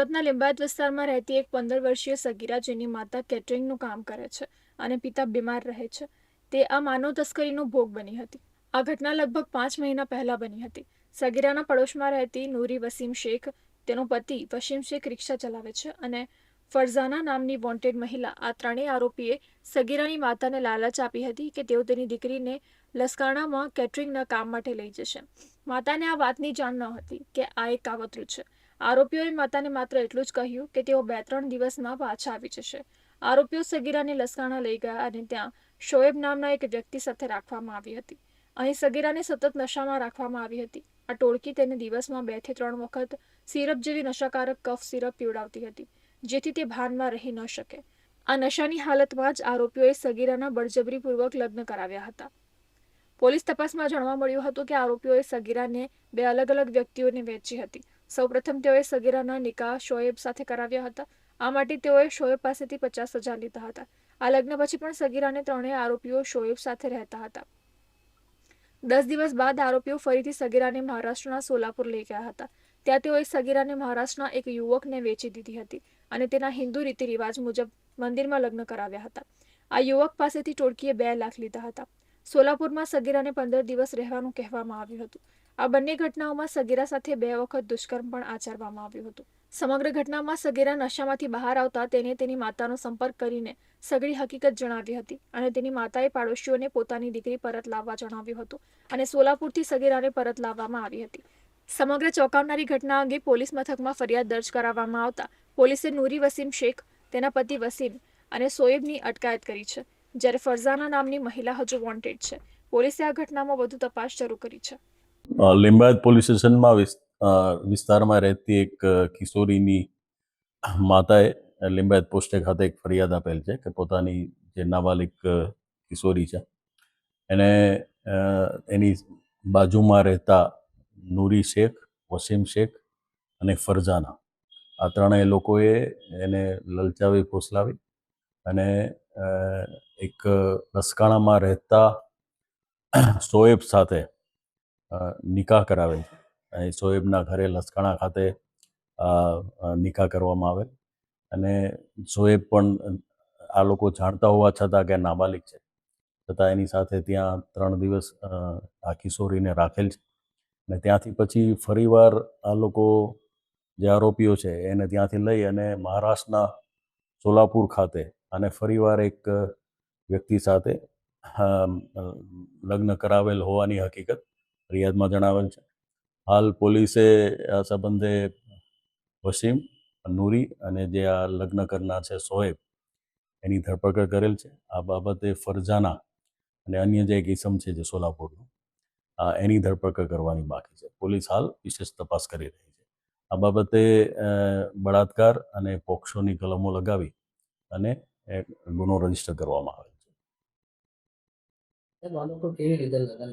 સુરતના લિંબાયત વિસ્તારમાં રહેતી એક પંદર વર્ષીય સગીરા જેની માતા કેટરિંગનું કામ કરે છે અને પિતા બીમાર રહે છે. તે આ માનવ તસ્કરીનો ભોગ બની હતી. આ ઘટના લગભગ પાંચ મહિના પહેલા બની હતી. સગીરાના પડોશમાં રહેતી નૂરી વસીમ શેખ, તેનો પતિ વસીમ શેખ રિક્ષા ચલાવે છે અને ફરઝાના નામની વોન્ટેડ મહિલા આ ત્રણેય આરોપીએ સગીરાની માતાને લાલચ આપી હતી કે તેઓ તેની દીકરીને લસકાણામાં કેટરિંગના કામ માટે લઈ જશે. માતાને આ વાતની જાણ ન હતી કે આ એક કાવતરું છે. આરોપીઓએ માતાને માત્ર એટલું જ કહ્યું કે તેઓ બે ત્રણ દિવસમાં પાછા આવી જશે. આરોપીઓ સગીરાને લસકાણા લઈ ગયા અને ત્યાં શોએબ નામના એક વ્યક્તિ સાથે રાખવામાં આવી હતી. અહીં સગીરાને સતત નશામાં રાખવામાં આવી હતી. આ ટોળકી તેને દિવસમાં બેથી ત્રણ વખત સિરપ જેવી નશાકારક કફ સિરપ પીવડાવતી હતી, જેથી તે ભાનમાં રહી ન શકે. આ નશાની હાલતમાં જ આરોપીઓએ સગીરાના બળજબરીપૂર્વક લગ્ન કરાવ્યા હતા. પોલીસ તપાસમાં જાણવા મળ્યું હતું કે આરોપીઓએ સગીરાને બે અલગ અલગ વ્યક્તિઓને વેચી હતી. સૌપ્રથમ તેઓએ સગીરાના નિકાહ શોએબ સાથે કરાવ્યા હતા. આ માટે તેઓએ શોએબ પાસેથી પચાસ હજાર લીધા હતા. આ લગ્ન પછી પણ સગીરાને ત્રણેય આરોપીઓ શોએબ સાથે રહેતા હતા. દસ દિવસ બાદ આરોપીઓ ફરીથી સગીરાને મહારાષ્ટ્રના સોલાપુર લઈ ગયા હતા. ત્યાં તેઓએ સગીરાને મહારાષ્ટ્રના એક યુવકને વેચી દીધી હતી અને તેના હિન્દુ રીતિ રિવાજ મુજબ મંદિરમાં લગ્ન કરાવ્યા હતા. આ યુવક પાસેથી ટોળકીએ બે લાખ લીધા હતા. સોલાપુરમાં સગીરાને પંદર દિવસ રહેવાનું કહેવામાં આવ્યું હતું. આ બંને ઘટનાઓમાં સગીરા સાથે બે વખત દુષ્કર્મ પણ આચરવામાં આવ્યું હતું. સમગ્ર ઘટનામાં સગીરા નશામાંથી બહાર આવતા તેને તેની માતાનો સંપર્ક કરીને સગળી હકીકત જણાવી હતી અને તેની માતાએ પાડોશીઓને પોતાની દીકરી પરત લાવવા જણાવ્યું હતું અને સોલાપુરથી સગીરાને પરત લાવવામાં આવી હતી. સમગ્ર ચોંકાવનારી ઘટના અંગે પોલીસ મથકમાં ફરિયાદ દર્જ કરાવવામાં આવતા પોલીસે નૂરી વસીમ શેખ, તેના પતિ વસીમ અને સોએબની અટકાયત કરી છે, જ્યારે ફરઝાના નામની મહિલા હજુ વોન્ટેડ છે. પોલીસે આ ઘટનામાં વધુ તપાસ શરૂ કરી છે. લિંબાયત પોલીસ સ્ટેશનમાં વિસ્તારમાં રહેતી એક કિશોરીની માતાએ લિંબાયત પોસ્ટે ખાતે એક ફરિયાદ આપેલ છે કે પોતાની જે નાબાલિક કિશોરી છે, એને એની બાજુમાં રહેતા નૂરી શેખ, વસીમ શેખ અને ફરજાના. આ ત્રણેય લોકોએ એને લલચાવી, ફોસલાવી અને એક લસકાણામાં રહેતા શોએબ સાથે નિકાહ કરાવેલ. છે અહીં સોએબના ઘરે લસકાણા ખાતે નિકાહ કરવામાં આવેલ. અને શોએબ પણ આ લોકો જાણતા હોવા છતાં કે નાબાલિક છે. છતાં એની સાથે ત્યાં ત્રણ દિવસ આ કિશોરીને રાખેલ છે. અને ત્યાંથી પછી ફરીવાર આ લોકો જે આરોપીઓ છે એને ત્યાંથી લઈ અને મહારાષ્ટ્રના સોલાપુર ખાતે અને ફરીવાર એક વ્યક્તિ સાથે લગ્ન કરાવેલ હોવાની હકીકત ફરિયાદમાં જણાવેલ છે. હાલ પોલીસે આ સંબંધે વસીમ, નૂરી અને જે આ લગ્ન કરનાર છે સોએબ એની ધરપકડ કરેલ છે. આ બાબતે ફરજાના અને અન્ય જે એક ઇસમ છે જે સોલાપુરનું એની ધરપકડ કરવાની બાકી છે. પોલીસ હાલ વિશેષ તપાસ કરી રહી છે. આ બાબતે બળાત્કાર અને પોક્સોની કલમો લગાવી અને ગુનો રજિસ્ટર કરવામાં આવેલ છે. કેવી રીતે લગ્ન